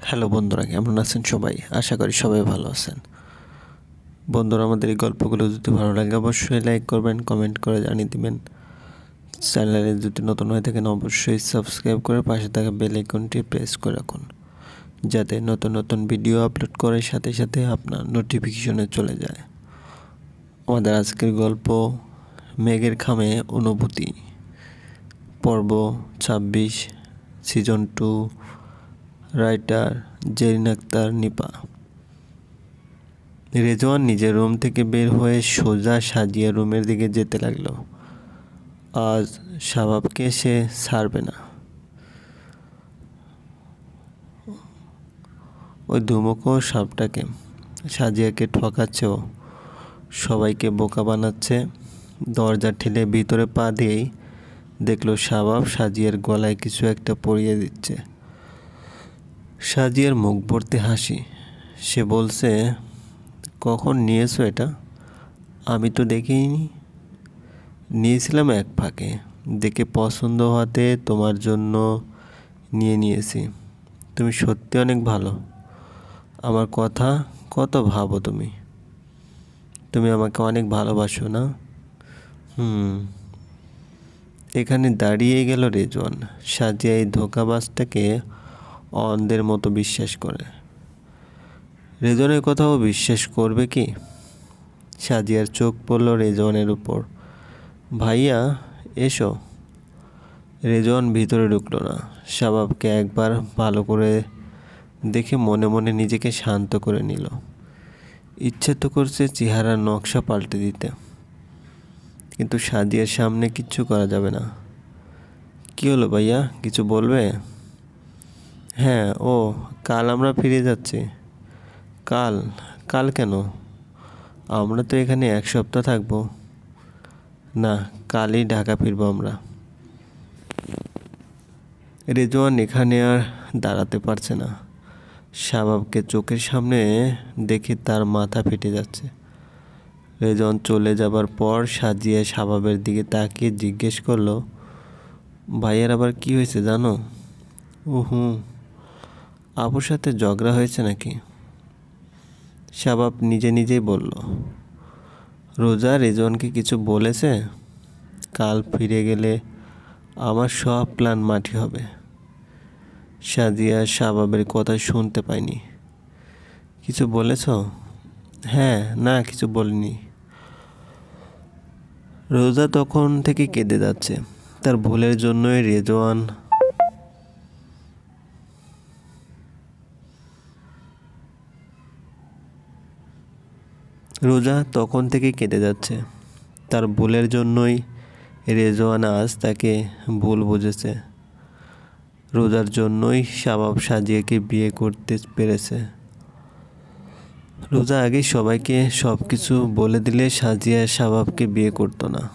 Hello বন্ধুরা, কেমন আছেন সবাই? আশা করি সবাই ভালো আছেন। বন্ধুরা, আমাদের এই গল্পগুলো যদি ভালো লাগে, অবশ্যই লাইক করবেন কমেন্ট করে জানিয়ে দিবেন। চ্যানেলে যদি নতুন হয়ে থাকেন, অবশ্যই সাবস্ক্রাইব করে পাশে থাকা বেল আইকনটি প্রেস করে রাখুন। যাতে নতুন নতুন ভিডিও আপলোড করার সাথে সাথে আপনার নোটিফিকেশনে চলে যায়। আমাদের আজকের গল্প, মেঘের খামে অনুভূতি। পর্ব ছাব্বিশ season two writer Zerin Akter Nipa. Rezwan নিজের রুম থেকে বের হয়ে সোজা সাজিয়া রুমের দিকে যেতে লাগল। আজ শাবাবকে সে ছাড়বে না। ওই ধুমুকো সাপটাকে সাজিয়াকে ঠকাচ্ছে ও। সবাইকে বোকা বানাচ্ছে। দরজা ঠেলে ভিতরে পা দিয়েই দেখল শাবাব সাজিয়ার গলায় কিছু একটা পরিয়ে দিচ্ছে। সাজিয়ার মুখ ভর্তি হাসি। সে বলছে, কখন নিয়েছো এটা? আমি তো দেখিনি। নিয়েছিলাম এক ফাঁকে। দেখে পছন্দ হতে তোমার জন্য নিয়ে নিয়েছি। তুমি সত্যি অনেক ভালো। আমার কথা কত ভাবো তুমি? তুমি আমাকে অনেক ভালোবাসো না? হুম। এখানে দাঁড়িয়ে গেল রেজওয়ান। সাজিয়া এই ধোকাবাজটাকে অন্ধের মতো বিশ্বাস করে। রেজনের কথাও বিশ্বাস করবে কি? সাজিয়ার চোখ পড়ল রেজনের উপর। ভাইয়া, এসো। রেজন ভিতরে ঢুকলো না। শাবাবকে একবার ভালো করে দেখে মনে মনে নিজেকে শান্ত করে নিল। ইচ্ছে তো করছে চেহারার নকশা পাল্টে দিতে। কিন্তু সাজিয়ার সামনে কিচ্ছু করা যাবে না। কী হলো ভাইয়া? কিছু বলবে? হ্যাঁ ও, কাল আমরা ফিরে যাচ্ছি। কাল? কাল কেন? আমরা তো এখানে এক সপ্তাহ থাকব। না, কালই ঢাকা ফিরবো আমরা। রেজওয়ান এখানে আর দাঁড়াতে পারছে না। শাবাবকে চোখের সামনে দেখে তার মাথা ফেটে যাচ্ছে। রেজন চলে যাবার পর সাজিয়ে শাবাবের দিকে তাকিয়ে জিজ্ঞেস করল, ভাইয়ের আবার কি হয়েছে জানো? ও হুম আপুর সাথে ঝগড়া হয়েছে নাকি? শাবাব নিজে নিজেই বলল, রোজা রেজনকে কিছু বলেছে? কাল ফিরে গেলে আমার সব প্ল্যান মাটি হবে। সাদিয়া শাবাবের কথা শুনতে পাইনি। কিছু বলেছ? হ্যাঁ না, কিছু বলিনি। রোজা তখন থেকে কেঁদে যাচ্ছে। তার ভুলের জন্যই রেজওয়ান রোজা তখন থেকে কেটে যাচ্ছে। তার ভুলের জন্যই রেজওয়ান আজ তাকে ভুল বুঝেছে। রোজার জন্যই শাবাব সাজিয়াকে বিয়ে করতে পেরেছে। রোজা আগে সবাইকে সব কিছু বলে দিলে সাজিয়া শাবাবকে বিয়ে করতো না।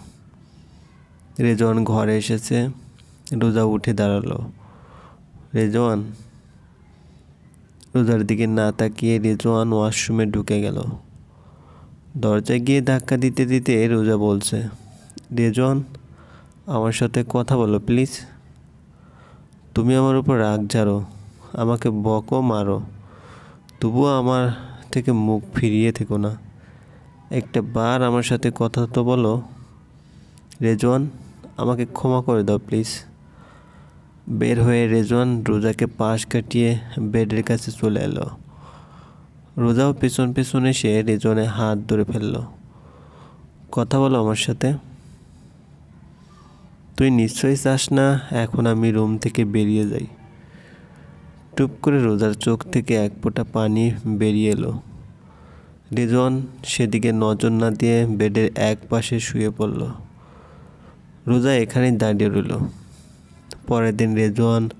রেজওয়ান ঘরে এসেছে, রোজা উঠে দাঁড়াল। রেজওয়ান? রোজার দিকে না তাকিয়ে রেজওয়ান ওয়াশরুমে ঢুকে গেল। দরজায় গিয়ে ধাক্কা দিতে দিতে রোজা বলছে রেজন আমার সাথে কথা বলো, প্লিজ। তুমি আমার উপর রাগ ঝাড়ো আমাকে বকো, মারো। তবুও আমার থেকে মুখ ফিরিয়ে থেকো না। একটা বার আমার সাথে কথা তো বলো। রেজওয়ান, আমাকে ক্ষমা করে দাও, প্লিজ। বের হয়ে রেজওয়ান রোজাকে পাশ কাটিয়ে বেডের কাছে চলে এলো। রোজাও পেছন পেছন এসে রেজনে হাত ধরে ফেলল। কথা বলো আমার সাথে। তুই নিশ্চয়ই চাস না এখন আমি রুম থেকে বেরিয়ে যাই? টুপ করে রোজার চোখ থেকে এক ফোঁটা পানি বেরিয়ে এলো। রেজন সেদিকে নজর না দিয়ে বেডের এক পাশে শুয়ে পড়ল। রোজা এখানেই দাঁড়িয়ে রইল। পরের দিন রেজওয়ান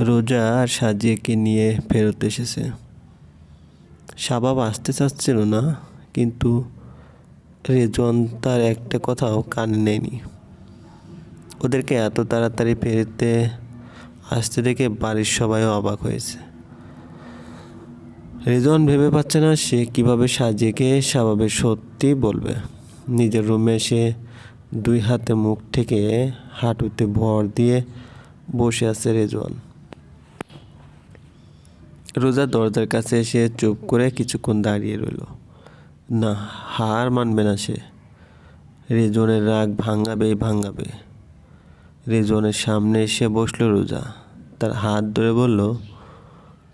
রোজা আর সাজিয়েকে নিয়ে ফেরত এসেছে। শাবাব আসতে চাচ্ছিল না, কিন্তু রেজন তার একটা কথাও কানে নেয়নি। ওদেরকে এত তাড়াতাড়ি ফেরতে আসতে দেখে বাড়ির সবাইও অবাক হয়েছে। রেজন ভেবে পাচ্ছে না সে কীভাবে সাজিয়েকে স্বভাবে সত্যি বলবে। নিজের রুমে এসে দুই হাতে মুখ থেকে হাঁটুতে ভর দিয়ে বসে আছে রেজওয়ান। রোজা দরজার কাছে এসে চুপ করে কিছুক্ষণ দাঁড়িয়ে রইল। না, হার মানবে না সে। রেজনের রাগ ভাঙাবেই ভাঙাবে। রেজনের সামনে এসে বসল রোজা। তার হাত ধরে বলল,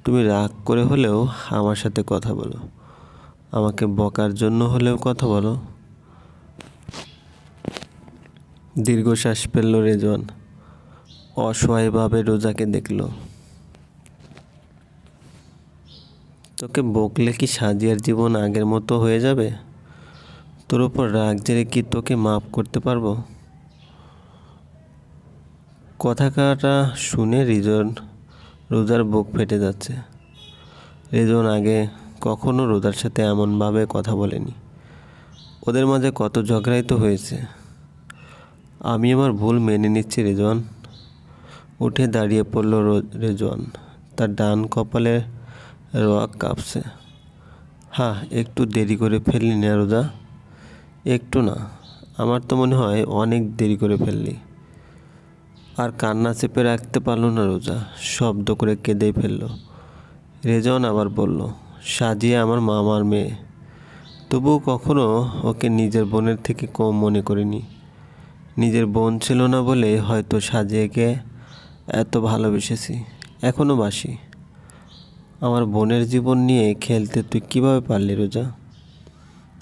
তুমি রাগ করে হলেও আমার সাথে কথা বলো। আমাকে বকার জন্য হলেও কথা বলো। দীর্ঘশ্বাস ফেলল রেজন অসহায়ভাবে রোজাকে দেখল। তোকে বকলে কি সাজিয়ার জীবন আগের মতো হয়ে যাবে? তোর উপর রাগ জেরে কি তোকে মাফ করতে পারব? কথাটা শুনে রিজন রোজার বুক ফেটে যাচ্ছে। রিজন আগে কখনো রোজার সাথে এমনভাবে কথা বলেনি। ওদের মাঝে কত ঝগড়াই তো হয়েছে। আমি আমার ভুল মেনে নিচ্ছি রেজন। উঠে দাঁড়িয়ে পড়ল রেজন। তার ডান কপালে রক কাঁপছে। হ্যাঁ একটু দেরি করে ফেললি না রোজা। একটু না, আমার তো মনে হয় অনেক দেরি করে ফেললি। আর কান্না চেপে রাখতে পারল না রোজা, শব্দ করে কেঁদেই ফেলল। রেজন আবার বলল, সাজিয়ে আমার মামার মেয়ে। তবুও কখনো ওকে নিজের বোনের থেকে কম মনে করিনি। নিজের বোন ছিল না বলে হয়তো সাজিয়েকে এত ভালোবেসেছি। এখনও বাসি। আমার বোনের জীবন নিয়ে খেলতে তুই কীভাবে পারলি রোজা?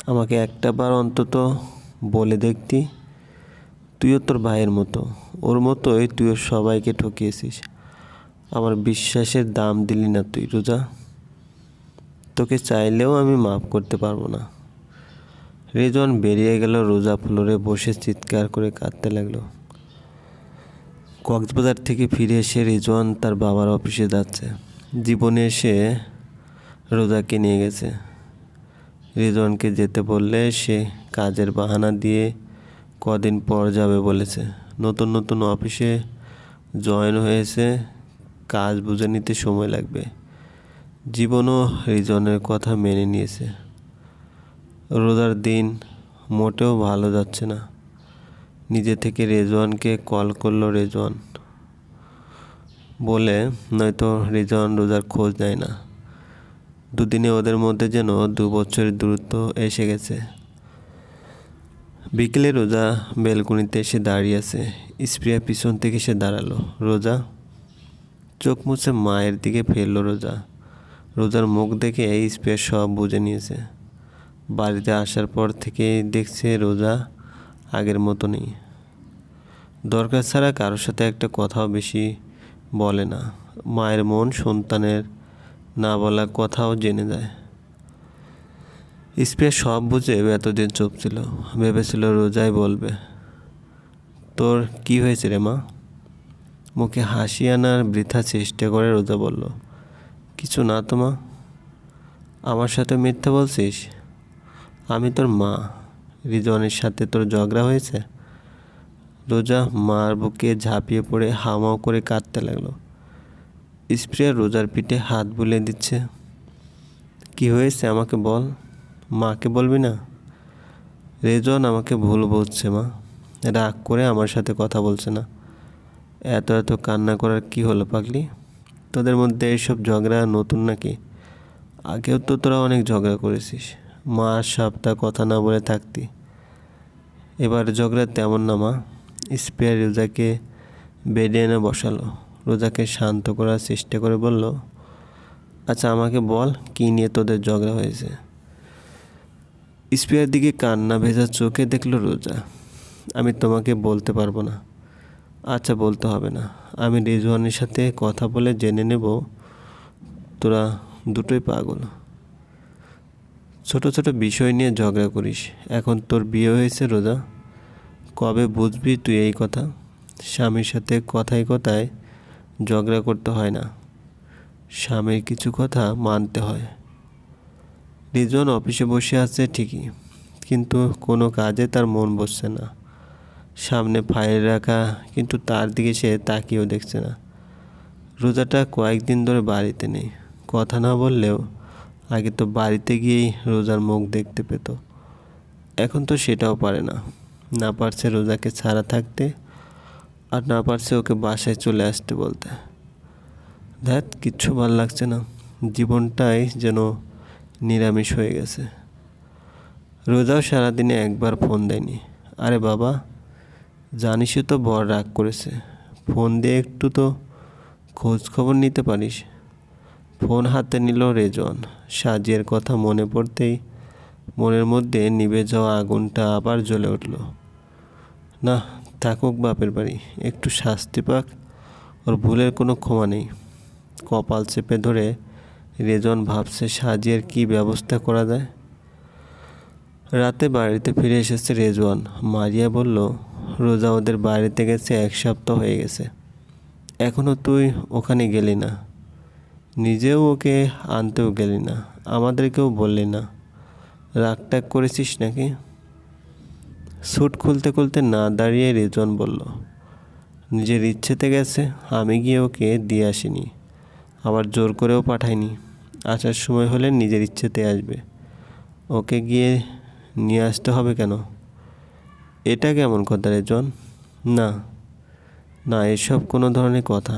আমাকে একটা বার অন্তত বলে দেখতি, তুইও তোর ভাইয়ের মতো। ওর মতোই তুইও সবাইকে ঠকিয়েছিস। আমার বিশ্বাসের দাম দিলি না তুই রোজা। তোকে চাইলেও আমি মাফ করতে পারব না। রেজন বেরিয়ে গেল রোজা ফ্লোরে বসে চিৎকার করে কাঁদতে লাগল। কক্সবাজার থেকে ফিরে এসে রেজওয়ান তার বাবার অফিসে যাচ্ছে। জীবনে এসে রোজাকে নিয়ে গেছে। রেজওয়ানকে যেতে বললে সে কাজের বাহানা দিয়ে কদিন পর যাবে বলেছে। নতুন নতুন অফিসে জয়েন হয়েছে, কাজ বুঝে নিতে সময় লাগবে। জীবনও রিজনের কথা মেনে নিয়েছে। রোজার দিন মোটেও ভালো যাচ্ছে না। নিজে থেকে রেজওয়ানকে কল করল রেজওয়ান। বলে, নয়তো রিজন রোজার খোঁজ নেয় না। দুদিনে ওদের মধ্যে যেন দু বছরের দূরত্ব এসে গেছে। বিকেলে রোজা বেলকুনিতে এসে দাঁড়িয়ে আছে। স্প্রিয়া পিছন থেকে সে দাঁড়াল। রোজা? চোখ মুছে মায়ের দিকে ফেলল রোজা। রোজার মুখ দেখে এই স্প্রিয়া সব বুঝে নিয়েছে। বাড়িতে আসার পর থেকেই দেখছে রোজা আগের মতো নেই দরকার ছাড়া কারোর সাথে একটা কথাও বেশি বলে না। মায়ের মন সন্তানের না বলা কথাও জেনে যায়। স্প্রে সব বুঝে এতদিন চুপ ছিল। ভেবেছিল রোজাই বলবে, তোর কি হয়েছে রে মা? মুখে হাসি আনার বৃথা চেষ্টা করে রোজা বলল, কিছু না তো মা। আমার সাথে মিথ্যা বলছিস? আমি তোর মা। রিজওয়ানের সাথে তোর ঝগড়া হয়েছে? রোজা মার বুকে ঝাঁপিয়ে পড়ে হামাও করে কাঁদতে লাগল। স্প্রে রোজার পিঠে হাত বুলিয়ে দিচ্ছে। কি হয়েছে আমাকে বল? মাকে বলবি না? রেজন আমাকে ভুল বুঝছে, মা। রাগ করে আমার সাথে কথা বলছে না। এত এত কান্না করার কি হলো পাগলি? তোদের মধ্যে এইসব ঝগড়া নতুন নাকি? আগেও তো তোরা অনেক ঝগড়া করেছিস। মা সপ্তাহ কথা না বলে থাকতি। এবার ঝগড়া তেমন না, মা। স্পেয়ার রোজাকে বেডে এনে বসালো। রোজাকে শান্ত করার চেষ্টা করে বলল আচ্ছা আমাকে বল, কী নিয়ে তোদের ঝগড়া হয়েছে? স্পেয়ার দিকে কান্না ভেজা চোখে দেখল রোজা। আমি তোমাকে বলতে পারব না। আচ্ছা বলতে হবে না। আমি রিজওয়ানের সাথে কথা বলে জেনে নেব, তোরা দুটোই পাগল। ছোট ছোট বিষয় নিয়ে ঝগড়া করিস। এখন তোর বিয়ে হয়েছে রোজা। কবে বুঝবি তুই এই কথা? স্বামীর সাথে কথায় কথায় ঝগড়া করতে হয় না। স্বামীর কিছু কথা মানতে হয়। রিজন অফিসে বসে আছে ঠিকই, কিন্তু কোনো কাজে তার মন বসছে না। সামনে ফাইল রাখা, কিন্তু তার দিকে সে তাকিয়েও দেখছে না। রোজাটা কয়েকদিন ধরে বাড়িতে নেই। কথা না বললেও আগে তো বাড়িতে গিয়েই রোজার মুখ দেখতে পেত। এখন তো সেটাও পারে না। না পারছে রোজাকে ছাড়া থাকতে আর না পারছে ওকে বাসায় চলে আসতে বলতে। দেখ কিচ্ছু ভালো লাগছে না। জীবনটাই যেন নিরামিষ হয়ে গেছে। রোজাও সারাদিনে একবার ফোন দেয়নি। আরে বাবা, জানিসই তো বর রাগ করেছে। ফোন দিয়ে একটু তো খোঁজ খবর নিতে পারিস। ফোন হাতে নিল রেজন সাজিয়ার কথা মনে পড়তেই মনের মধ্যে নিভে যাওয়া আগুনটা আবার জ্বলে উঠল। না, থাকুক বাপের বাড়ি। একটু শাস্তি পাক, ওর ভুলের কোনো ক্ষমা নেই। কপাল চেপে ধরে রেজন ভাবছে সাজিয়ার কি ব্যবস্থা করা যায়? রাতে বাড়িতে ফিরে এসেছে রেজওয়ান। মারিয়া বলল, রোজা ওদের বাড়িতে গেছে এক সপ্তাহ হয়ে গেছে। এখনও তুই ওখানে গেলি না। নিজেও ওকে আনতেও গেলি না। আমাদেরকেও বললি না। রাগ টাগ করেছিস নাকি? স্যুট খুলতে খুলতে না দাঁড়িয়ে রেজন বলল, নিজের ইচ্ছেতে গেছে, আমি গিয়ে ওকে দিয়ে আসিনি। আবার জোর করেও পাঠাইনি। আসার সময় হলে নিজের ইচ্ছেতে আসবে। ওকে গিয়ে নিয়ে আসতে হবে কেন? এটা কেমন কথা রেজন না না, এসব কোনো ধরনের কথা।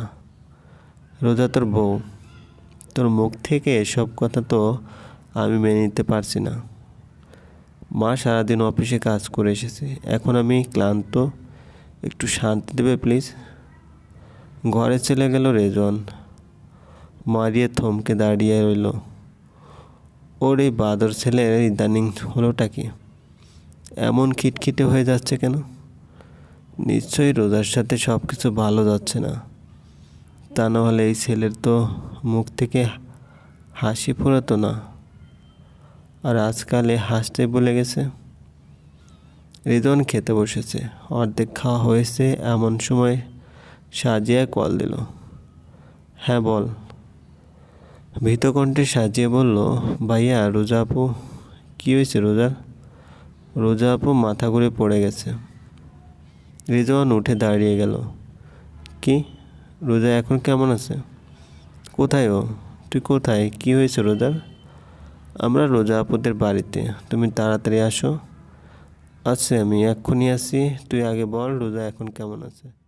রোজা তোর বউ। তোর মুখ থেকে এসব কথা তো আমি মেনে নিতে পারছি না। মা সারাদিন অফিসে কাজ করে এসেছে। এখন আমি ক্লান্ত। একটু শান্তি দেবে, প্লিজ? ঘরে চলে গেল রেজন মারিয়ে থমকে দাঁড়িয়ে রইল। ওর এই বাদর ছেলের ইদানিং হলোটা কি? এমন খিটখিটে হয়ে যাচ্ছে কেন? নিশ্চয়ই রোজার সাথে সব কিছু ভালো যাচ্ছে না। তা না হলে এই ছেলের তো মুখ থেকে হাসি ফোরাতো না। আর আজকাল এ হাসতে বলে গেছে। রিদন খেতে বসেছে। অর্ধেক খাওয়া হয়েছে, এমন সময় সাজিয়া কল দিল। হ্যাঁ বল। ভীতকণ্ঠে সাজিয়ে বলল, ভাইয়া, রোজা আপু, কী হয়েছে রোজার? রোজা আপু মাথা ঘুরে পড়ে গেছে। রিজওয়ান উঠে দাঁড়িয়ে গেল। কি? রোজা এখন কেমন আছে? কোথায় ও? তুই কোথায়? কি হয়েছে রোজার? আমরা রোজা আপুদের বাড়িতে। তুমি তাড়াতাড়ি আসো। আছে, আমি এক্ষুনি আসি। তুই আগে বল, রোজা এখন কেমন আছে?